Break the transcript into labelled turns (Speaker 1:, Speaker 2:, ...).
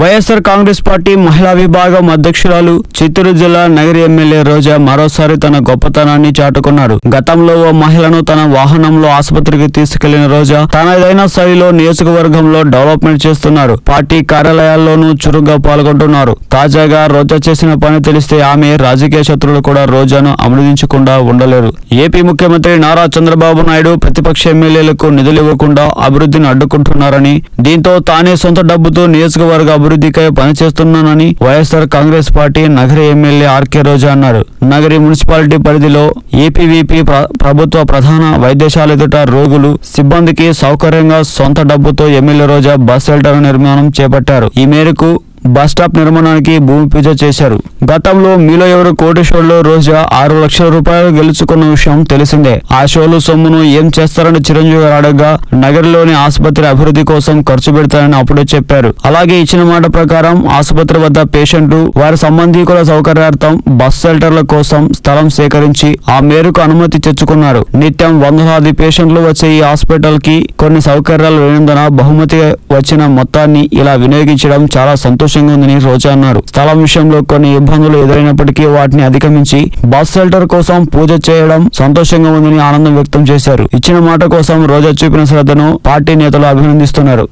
Speaker 1: YSR Congress party మహిళా విభాగం అధ్యక్షురాలు చిత్తూరు జిల్లా నగరి ఎమ్మెల్యే రోజా మరోసారి తన గొప్పతనాన్ని చాటుకున్నారు. గతంలో ఓ మహిళను తన వాహనంలో ఆసుపత్రికి తీసుకెళ్ళిన రోజా తనదైన స్థాయిలో నియోజకవర్గంలో డెవలప్మెంట్ చేస్తున్నారు. పార్టీ కార్యాలయాల్లోనూ చురుగ్గా పాల్గొంటున్నారు. తాజాగా రోజా చేసిన పని తెలిస్తే ఆమె రాజకీయ శత్రువులు కూడా రోజాను అమృదించకుండా ఉండలేరు. ఏపీ ముఖ్యమంత్రి నారా చంద్రబాబు నాయుడు ప్రతిపక్ష ఎమ్మెల్యేలకు నిధులు ఇవ్వకుండా అభివృద్ధిని అడ్డుకుంటున్నారని దీంతో తానే సొంత డబ్బుతో నియోజకవర్గ అభివృద్ధికై పనిచేస్తున్నానని Y S R Congress party Nagari M L A R K Roja అన్నారు. నగరి మున్సిపాలిటీ పరిధిలో ఏపీవీపీ ప్రభుత్వ ప్రధాన వైద్యశాల ఎదుట రోగులు సిబ్బందికి సౌకర్యంగా సొంత డబ్బుతో ఎమ్మెల్యే రోజా బస్ షెల్టర్ నిర్మాణం చేపట్టారు. ఈ మేరకు బస్ స్టాప్ నిర్మాణానికి భూమి పూజ చేశారు. గతంలో మీలో ఎవరు కోటి షోలో రోజా ఆరు లక్షల రూపాయలు గెలుచుకున్న విషయం తెలిసిందే. ఆ షోలు సొమ్మును ఏం చేస్తారని చిరంజీవి గారు అడగగా నగరంలోని ఆసుపత్రి అభివృద్ధి కోసం ఖర్చు పెడతారని అప్పుడే చెప్పారు. అలాగే ఇచ్చిన మాట ప్రకారం ఆసుపత్రి వద్ద పేషెంట్లు వారి సంబంధికుల సౌకర్యార్థం బస్ షెల్టర్ల కోసం స్థలం సేకరించి ఆ మేరకు అనుమతి తెచ్చుకున్నారు. నిత్యం వందలాది పేషెంట్లు వచ్చే ఈ హాస్పిటల్కి కొన్ని సౌకర్యాలు లేనందున బహుమతి వచ్చిన మొత్తాన్ని ఇలా వినియోగించడం చాలా సంతోషం. సంతోషంగా ఉందని రోజా అన్నారు స్థలం విషయంలో కొన్ని ఇబ్బందులు ఎదురైనప్పటికీ వాటిని అధిగమించి బస్ షెల్టర్ కోసం పూజ చేయడం సంతోషంగా ఉందని ఆనందం వ్యక్తం చేశారు. ఇచ్చిన మాట కోసం రోజా చూపిన శ్రద్ధను పార్టీ నేతలు అభినందిస్తున్నారు.